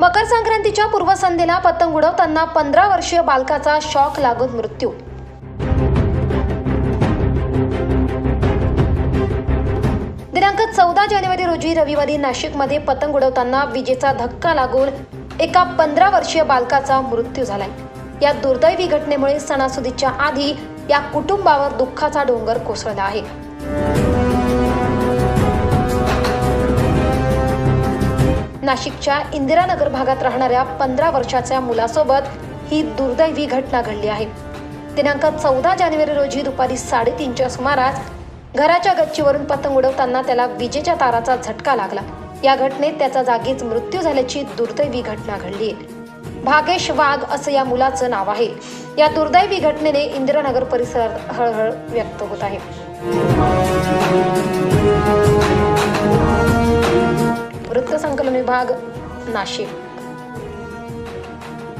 मकर संक्रांतीच्या पूर्वसंध्येला पतंग उडवताना पंधरा वर्षीय बालकाचा शॉक लागून मृत्यू. दिनांक चौदा जानेवारी रोजी रविवारी नाशिकमध्ये पतंग उडवताना विजेचा धक्का लागून एका पंधरा वर्षीय बालकाचा मृत्यू झालाय. या दुर्दैवी घटनेमुळे सणासुदीच्या आधी या कुटुंबावर दुःखाचा डोंगर कोसळला आहे. नाशिकच्या इंदिरानगर भागात राहणाऱ्या पंधरा वर्षाच्या मुलासोबत ही दुर्दैवी घटना घडली आहे. दिनांक चौदा जानेवारी रोजी दुपारी साडेतीनच्या सुमारास घराच्या गच्चीवरून पतंग उडवताना त्याला विजेच्या ताराचा झटका लागला. या घटनेत त्याचा जागीच मृत्यू झाल्याची दुर्दैवी घटना घडली. आहे भागेश वाघ असं या मुलाचं नाव आहे. या दुर्दैवी घटनेने इंदिरानगर परिसरात हळहळ व्यक्त होत आहे. वृत्तसंकलन विभाग नाशिक.